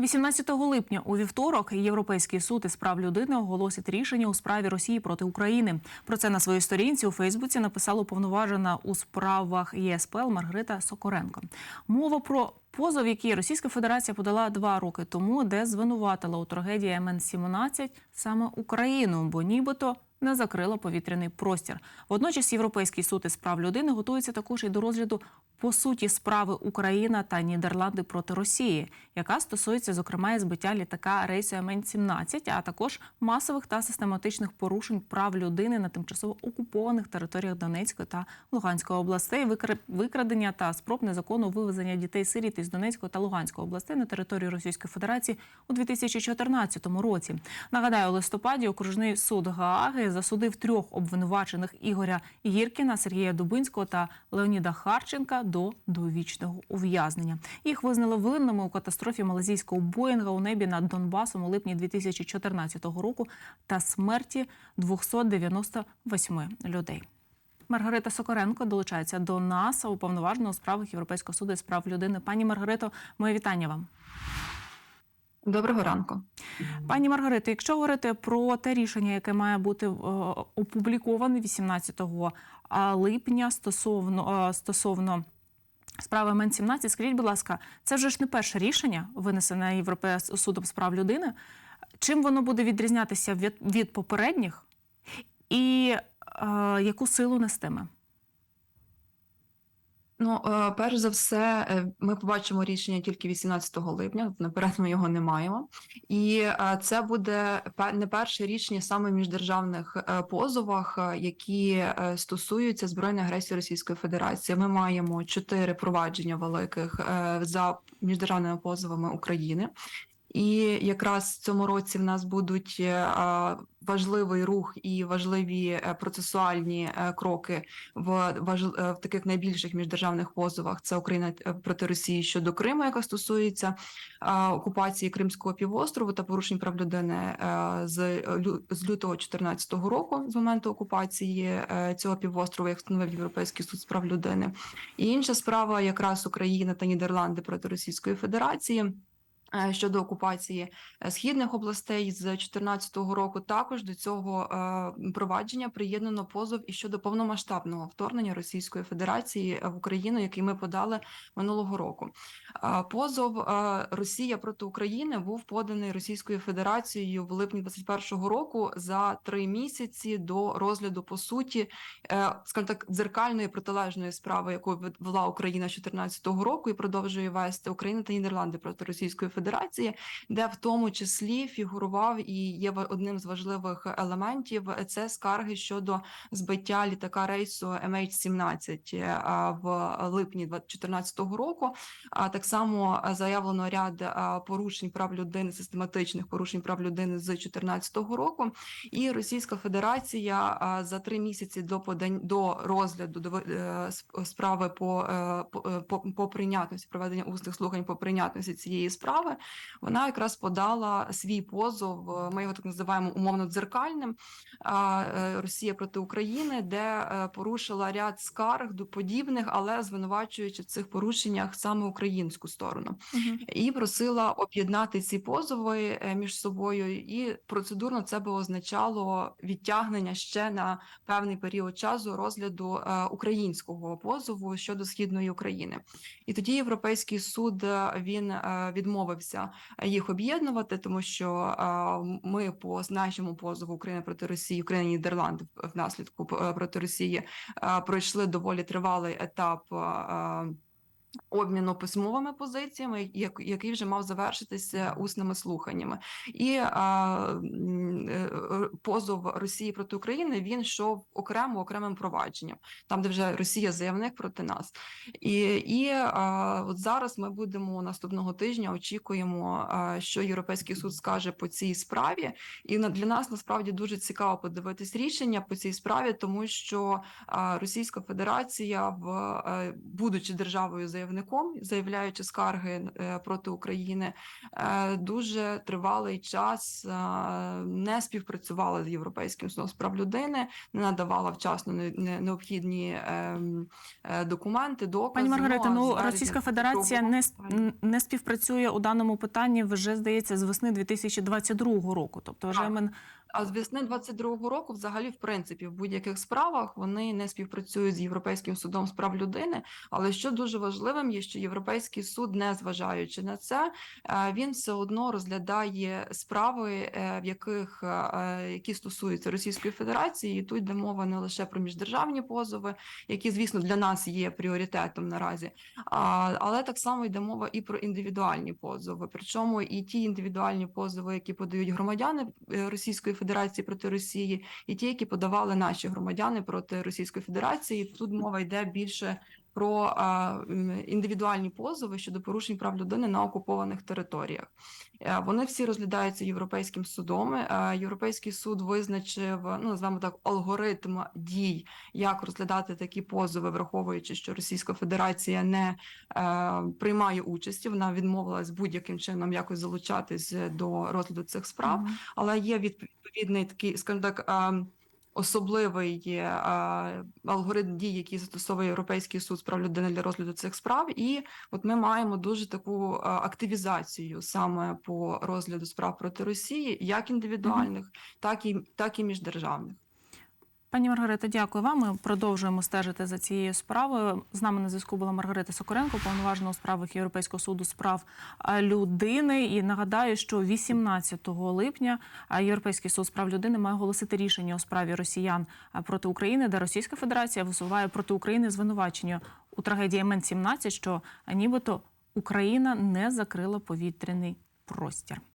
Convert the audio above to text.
18 липня у вівторок Європейський суд із прав людини оголосить рішення у справі Росії проти України. Про це на своїй сторінці у Фейсбуці написала уповноважена у справах ЄСПЛ Маргарита Сокоренко. Мова про позов, який Російська Федерація подала два роки тому, де звинуватила у трагедії МН-17 саме Україну, бо нібито не закрила повітряний простір. Водночас Європейський суд із прав людини готується також і до розгляду по суті справи Україна та Нідерланди проти Росії, яка стосується зокрема і збиття літака рейсу МН-17, а також масових та систематичних порушень прав людини на тимчасово окупованих територіях Донецької та Луганської областей, викра- викрадення та спроб незаконного вивезення дітей сиріт із Донецької та Луганської областей на територію Російської Федерації у 2014 році. Нагадаю, у листопаді окружний суд Гааги засудив трьох обвинувачених Ігоря Гіркіна, Сергія Дубинського та Леоніда Харченка до довічного ув'язнення. Їх визнали винними у катастрофі малазійського Боїнга у небі над Донбасом у липні 2014 року та смерті 298 людей. Маргарита Сокоренко долучається до нас уповноваженого справах Європейського суду з прав людини. Пані Маргарито, моє вітання вам. Доброго ранку. Пані Маргарито, якщо говорити про те рішення, яке має бути е, опубліковане 18 липня стосовно е, стосовно справи МН-17, скажіть, будь ласка, це вже ж не перше рішення, винесене Європейським судом з прав людини. Чим воно буде відрізнятися від, від попередніх, і е, яку силу нестиме? Ну, е, перш за все, е, ми побачимо рішення тільки 18 липня. Наперед ми його не маємо, і е, це буде не перше рішення саме в міждержавних позовах, які стосуються збройної агресії Російської Федерації. Ми маємо чотири провадження великих за міждержавними позовами України. І якраз в цьому році в нас будуть е, важливий рух і важливі е, процесуальні е, кроки в в таких найбільших міждержавних позовах. Це Україна проти Росії щодо Криму, яка стосується окупації Кримського півострову та порушень прав людини з з лютого 2014 року, з моменту окупації цього півострову, як встановив Європейський суд з прав людини. І інша справа, якраз Україна та Нідерланди проти Російської Федерації. Е, Щодо окупації е, східних областей з 2014 року, також до цього е, провадження приєднано позов і щодо повномасштабного вторгнення Російської Федерації в Україну, який ми подали минулого року. Позов Росія проти України був поданий Російською Федерацією в липні 2021 року за три місяці до розгляду по суті, скажімо так, дзеркальної протилежної справи, яку вела Україна з 2014 року і продовжує вести Україна та Нідерланди проти Російської Федерації, де в тому числі фігурував і є одним з важливих елементів це скарги щодо збиття літака рейсу MH17 е, в липні 2014 року. А так само е, заявлено ряд е, порушень прав людини, систематичних порушень прав людини з 2014 року. І Російська Федерація е, за три місяці до подань до розгляду до е, справи по, е, е, по, по прийнятності проведення усних слухань по прийнятності цієї справи. Вона якраз подала свій позов. е, Ми його так називаємо умовно дзеркальним. е, Росія проти України, де е, порушила ряд скарг до подібних, але звинувачуючи в цих порушеннях саме українську сторону і просила об'єднати ці позови між собою. І процедурно це би означало відтягнення ще на певний період часу розгляду українського позову щодо східної України. І тоді Європейський суд він е, відмовився їх об'єднувати, тому що е, ми по нашому позову України проти Росії, України Нідерланди внаслідку е, проти Росії е, пройшли доволі тривалий етап. Обміну письмовими позиціями, як- який вже мав завершитися усними слуханнями, і а, е, позов Росії проти України він йшов окремо окремим провадженням, там де вже Росія заявник проти нас. І, і а, от зараз ми будемо наступного тижня. Очікуємо, а, що Європейський суд скаже по цій справі. І для нас насправді дуже цікаво подивитись рішення по цій справі, тому що а, Російська Федерація, в е, будучи державою заявником заявником, заявляючи скарги е, проти України, е, дуже тривалий час е, не співпрацювала з Європейським судом з прав людини, не надавала вчасно не- не- необхідні ем, документи, докази. Пані Маргарита, а ну Російська Федерація не не співпрацює у даному питанні вже здається з весни 2022 року. Тобто, вже Так. ми А з весни 22-го року, взагалі, в принципі, в будь-яких справах вони не співпрацюють з Європейським судом з прав людини. Але що дуже важливим є, що Європейський суд, не зважаючи на це, е, він все одно розглядає справи, е, в яких е, які стосуються Російської Федерації. І тут йде мова не лише про міждержавні позови, які, звісно, для нас є пріоритетом наразі, але так само йде мова і про індивідуальні позови. Причому і ті індивідуальні позови, які подають громадяни Російської Федерації проти Росії, і ті, які подавали наші громадяни проти Російської Федерації. Тут мова йде більше про індивідуальні позови щодо порушень прав людини на окупованих територіях. Е, Вони всі розглядаються європейським судом. Е, Європейський суд визначив ну назвемо так алгоритм дій, як розглядати такі позови, враховуючи, що Російська Федерація не е, приймає участі. Вона відмовилась будь-яким чином якось залучатись до розгляду цих справ але є відповідний такий, скажімо так, ем, особливий алгоритм дій, який застосовує Європейський суд з прав людини для розгляду цих справ. І от ми маємо дуже таку активізацію саме по розгляду справ проти Росії, як індивідуальних, так і так і міждержавних. Пані Маргарита, дякую вам. Ми продовжуємо стежити за цією справою. З нами на зв'язку була Маргарита Сокоренко, повноважена у справах Європейського суду з прав людини. І нагадаю, що 18 липня Європейський суд з прав людини має оголосити рішення у справі росіян проти України, де Російська Федерація висуває проти України звинувачення у трагедії МН-17, що нібито Україна не закрила повітряний простір.